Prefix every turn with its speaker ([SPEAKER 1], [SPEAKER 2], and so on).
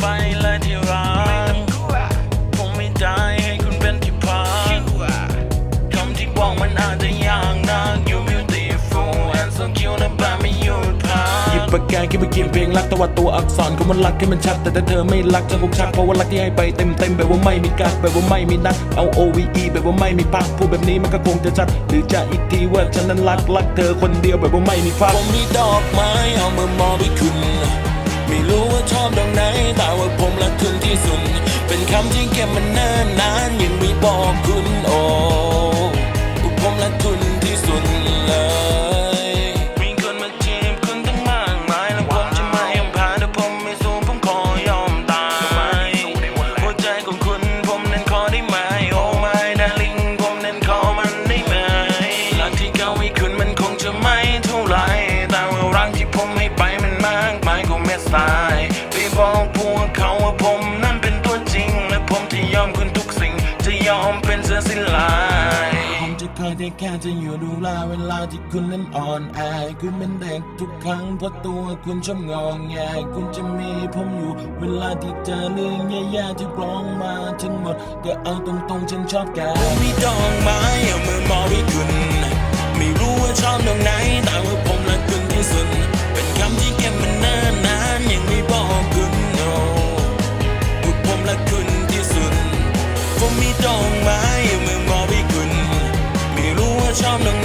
[SPEAKER 1] ไปและที่รักผมไม่ใจให้คุณเป็นที่พักคำที่บอกมันอาจจะยากนัก You beautiful and so cute นะแบบไม่หยุดพักหยิบปากกาคิดไปเขียนเพลงรักแต่ว่าตัวอักษรของมันรักให้มันชัด แต่ถ้าเธอไม่รักฉันคงชักเพราะว่ารักที่ให้ไปเต็มเต็มๆแบบว่าไม่มีกักแบบว่าไม่มีนัดเอา O V E แบบว่าไม่มีพักพูดแบบนี้มันก็คงจะชัด หรือจะอีกทีว่าฉันนั้นรักรักเธอคนเดียวแบบว่าไม่มีฟักผมมีดอกไม้เอามามอบให้คุณ เป็นคำที่เก็บมันเนิ่นนานยังไม่บอกคุณโอ้ผมรักคุณที่สุดเลยมีคนมาจีบคุณตั้งมากมายแล้วผมจะไม่ยอมแพ้ถ้าผมไม่สู้ผมขอยอมตายหัวใจของคุณผมนั้นขอได้ไหมโอ้ไม่ดาริงผมนั้นขอมันได้ไหมรักที่เขาให้คุณมันคงจะไม่เท่าไรแต่ว่ารักที่ผมให้ไปมันมากมายก็ไม่สายไปบอกพวกเขาว่าผม แค่จะอยู่ดูแลเวลาที่คุณนั้นอ่อนแอคุณเป็นเด็กทุกครั้งเพราะตัวคุณชอบงองแงคุณจะมีผมอยู่ เวลาที่เจอเรื่องแย่ๆที่ร้องมาทั้งหมด ก็เอาตรงๆฉันชอบแกมีดอกไม้เอามือมองให้คุณไม่รู้ว่าชอบดอกไหนแต่ว่าผมรักคุณที่สุดเป็นคำที่เก็บมันนานนานยังไม่บอกคุณ no พูผมรักคุณที่สุดผมมีดอก I'm done